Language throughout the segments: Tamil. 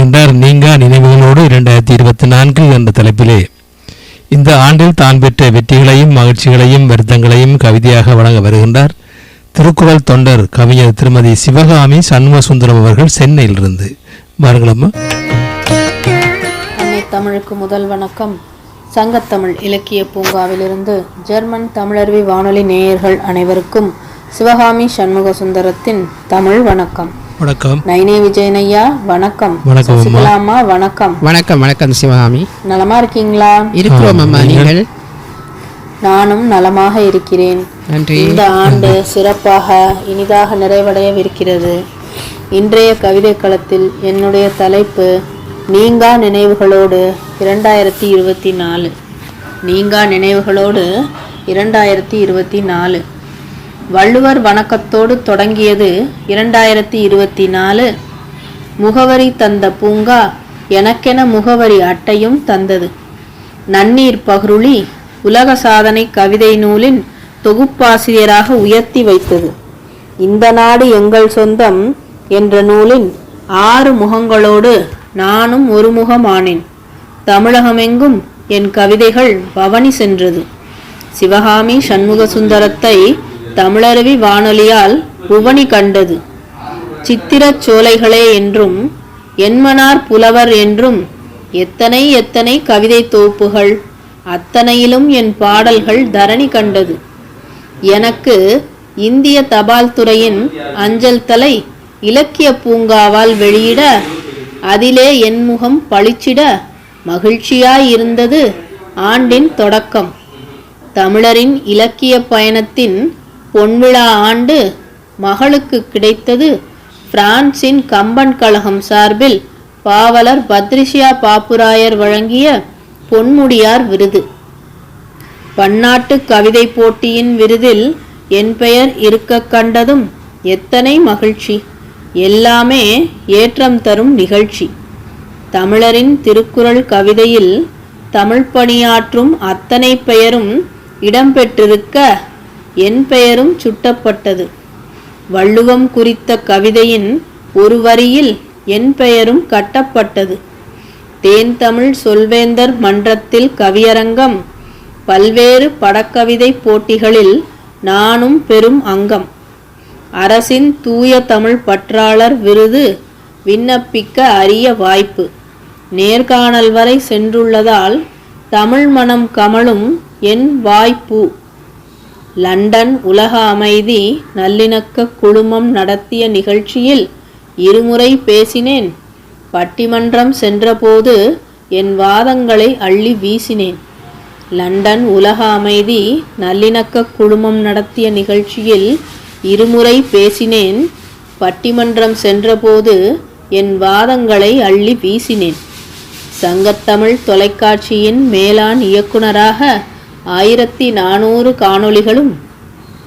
வருகின்றார் நீங்கா நினைவுகளோடு இரண்டாயிரத்தி இருபத்தி நான்கு என்ற தலைப்பிலே. இந்த ஆண்டில் தான் பெற்ற வெற்றிகளையும் மகிழ்ச்சிகளையும் வருத்தங்களையும் கவிதையாக வழங்க வருகின்றார் திருக்குறள் தொண்டர் கவிஞர் திருமதி சிவகாமி சண்முகசுந்தரம் அவர்கள் சென்னையிலிருந்து. வாருங்களம்மா தமிழுக்கு முதல் வணக்கம். சங்கத்தமிழ் இலக்கிய பூங்காவிலிருந்து ஜெர்மன் தமிழருவி வானொலி நேயர்கள் அனைவருக்கும் சிவகாமி சண்முக சுந்தரத்தின் தமிழ் வணக்கம். வணக்கம். நைனே விஜயனையா வணக்கம். வணக்கம் அம்மா. சசிகலாமா வணக்கம். வணக்கம் வணக்கம் சிவகாமி. நலமா இருக்கீங்களா? இருக்கிறோம் அம்மா. நீங்கள்? நானும் நலமாக இருக்கிறேன். நன்றி. இந்த ஆண்டு சிறப்பாக இனிதாக நிறைவடையவிருக்கிறது. இன்றைய கவிதை களத்தில் என்னுடைய தலைப்பு நீங்கா நினைவுகளோடு இரண்டாயிரத்தி இருபத்தி நாலு. நீங்கா நினைவுகளோடு இரண்டாயிரத்தி இருபத்தி நாலு. வள்ளுவர் வணக்கத்தோடு தொடங்கியது இரண்டாயிரத்தி இருபத்தி நாலு. முகவரி தந்த பூங்கா எனக்கென முகவரி அட்டையும் தந்தது. நன்னீர் பகருளி உலக சாதனை கவிதை நூலின் தொகுப்பாசிரியராக உயர்த்தி வைத்தது. இந்த நாடு எங்கள் சொந்தம் என்ற நூலின் ஆறு முகங்களோடு நானும் ஒரு முகமானேன். தமிழகமெங்கும் என் கவிதைகள் பவனி சென்றது. சிவகாமி சண்முக சுந்தரத்தை தமிழருவி வானொலியால் புவனி கண்டது. சித்திரச் சோலைகளே என்றும் என்மனார் புலவர் என்றும் எத்தனை எத்தனை கவிதை தொகுப்புகள் அத்தனையிலும் என் பாடல்கள் தரணி கண்டது. எனக்கு இந்திய தபால் துறையின் அஞ்சல் தலை இலக்கிய பூங்காவால் வெளியிட அதிலே என் முகம் பளிச்சிட மகிழ்ச்சியாயிருந்தது ஆண்டின் தொடக்கம். தமிழரின் இலக்கிய பயணத்தின் பொன்விழா ஆண்டு மகளுக்கு கிடைத்தது பிரான்சின் கம்பன் கழகம் சார்பில் பாவலர் பத்ரிஷியா பாப்புராயர் வழங்கிய பொன்முடியார் விருது. பன்னாட்டு கவிதை போட்டியின் விருதில் என் பெயர் இருக்க கண்டதும் எத்தனை மகிழ்ச்சி. எல்லாமே ஏற்றம் தரும் நிகழ்ச்சி. தமிழரின் திருக்குறள் கவிதையில் தமிழ் பணியாற்றும் அத்தனை பெயரும் இடம்பெற்றிருக்க என் பெயரும் சுட்டப்பட்டது. வள்ளுவம் குறித்த கவிதையின் ஒரு வரியில் என் பெயரும் கட்டப்பட்டது. தேன் தமிழ் சொல்வேந்தர் மன்றத்தில் கவியரங்கம். பல்வேறு படக்கவிதை போட்டிகளில் நானும் பெரும் அங்கம். அரசின் தூய தமிழ் பற்றாளர் விருது விண்ணப்பிக்க அரிய வாய்ப்பு. நேர்காணல் வரை சென்றுள்ளதால் தமிழ் மனம் கமழும் என் வாய்ப்பு. லண்டன் உலக அமைதி நல்லிணக்க குழுமம் நடத்திய நிகழ்ச்சியில் இருமுறை பேசினேன். பட்டிமன்றம் சென்றபோது என் வாதங்களை அள்ளி வீசினேன். லண்டன் உலக அமைதி நல்லிணக்க குழுமம் நடத்திய நிகழ்ச்சியில் இருமுறை பேசினேன். பட்டிமன்றம் சென்றபோது என் வாதங்களை அள்ளி வீசினேன். சங்கத்தமிழ் தொலைக்காட்சியின் மேலாண் இயக்குனராக ஆயிரத்தி நானூறு காணொளிகளும்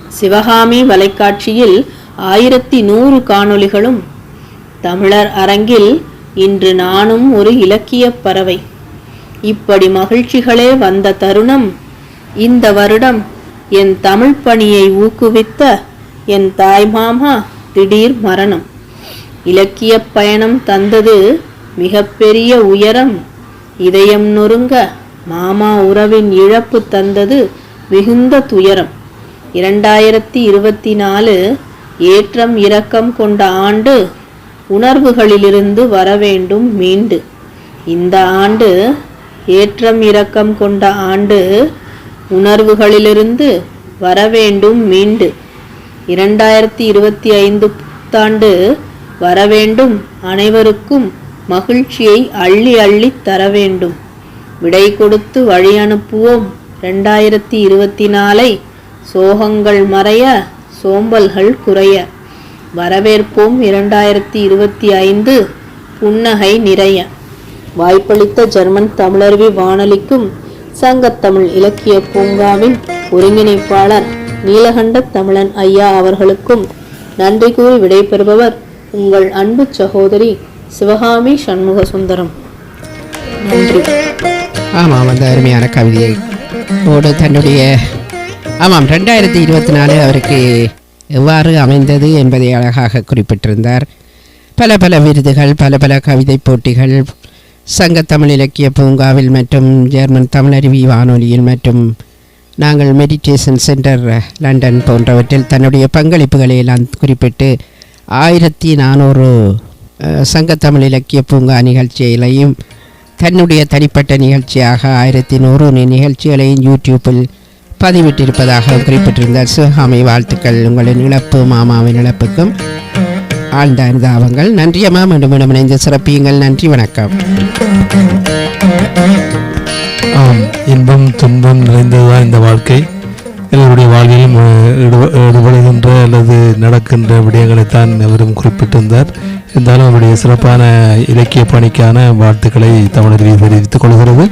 சிவகாமி வலைக்காட்சியில் ஆயிரத்தி நூறு காணொளிகளும் தமிழர் அரங்கில் இன்று நானும் ஒரு இலக்கியப் பறவை. இப்படி மகிழ்ச்சிகளே வந்த தருணம் இந்த வருடம் என் தமிழ் பணியை ஊக்குவித்த என் தாய்மாமா திடீர் மரணம். இலக்கியப் பயணம் தந்தது மிகப்பெரிய உயரம் இதயம் நொறுங்க மாமா உறவின் இழப்பு தந்தது மிகுந்த துயரம். இரண்டாயிரத்தி இருபத்தி நாலு ஏற்றம் இரக்கம் கொண்ட ஆண்டு உணர்வுகளிலிருந்து வரவேண்டும் மீண்டு. இந்த ஆண்டு ஏற்றம் இரக்கம் கொண்ட ஆண்டு உணர்வுகளிலிருந்து வரவேண்டும் மீண்டு. இரண்டாயிரத்தி இருபத்தி ஐந்து புத்தாண்டு வரவேண்டும் அனைவருக்கும் மகிழ்ச்சியை அள்ளி அள்ளி தர வேண்டும் விடை கொடுத்து வழி அனுப்புவோம் ரெண்டாயிரத்தி இருபத்தி நாலை சோகங்கள் மறைய சோம்பல்கள் குறைய. வரவேற்போம் இரண்டாயிரத்தி இருபத்தி ஐந்து புன்னகை நிறைய. வாய்ப்பளித்த ஜெர்மன் தமிழருவி வானொலிக்கும் சங்கத்தமிழ் இலக்கிய பூங்காவின் ஒருங்கிணைப்பாளர் நீலகண்ட தமிழன் ஐயா அவர்களுக்கும் நன்றி கூறி விடைபெறுபவர் உங்கள் அன்பு சகோதரி சிவகாமி சண்முக சுந்தரம் நன்றி. ஆமாம் அந்த அருமையான கவிதையை ஓடு தன்னுடைய ஆமாம் ரெண்டாயிரத்தி இருபத்தி நாலு அவருக்கு எவ்வாறு அமைந்தது என்பதை அழகாக குறிப்பிட்டிருந்தார். பல பல விருதுகள் பல பல கவிதை போட்டிகள் சங்கத்தமிழ் இலக்கிய பூங்காவில் மற்றும் ஜெர்மன் தமிழருவி வானொலியில் மற்றும் நாங்கள் மெடிடேஷன் சென்டர் லண்டன் போன்றவற்றில் தன்னுடைய பங்களிப்புகளை எல்லாம் குறிப்பிட்டு ஆயிரத்தி நானூறு சங்கத்தமிழ் இலக்கிய பூங்கா நிகழ்ச்சிகளையும் தன்னுடைய தனிப்பட்ட நிகழ்ச்சியாக ஆயிரத்தி நூறு நிகழ்ச்சிகளையும் யூடியூப்பில் பதிவிட்டிருப்பதாக குறிப்பிட்டிருந்தார். சிவகாமி வாழ்த்துக்கள். உங்களின் இழப்பு மாமாவின் இழப்புக்கும் ஆழ்ந்த அனுதாபங்கள். நன்றி அம்மா. மீண்டும் மீண்டும் இணைந்து சிறப்பியுங்கள். நன்றி வணக்கம். ஆம் இன்பம் துன்பம் நிறைந்ததுதான் இந்த வாழ்க்கை. எல்லோருடைய வாழ்விலும் ஈடுபடுகின்ற அல்லது நடக்கின்ற விடயங்களைத்தான் அவரும் குறிப்பிட்டிருந்தார். இருந்தாலும் அவருடைய சிறப்பான இலக்கிய பணிக்கான வாழ்த்துக்களை தமிழர் தெரிவித்துக் கொள்கிறது.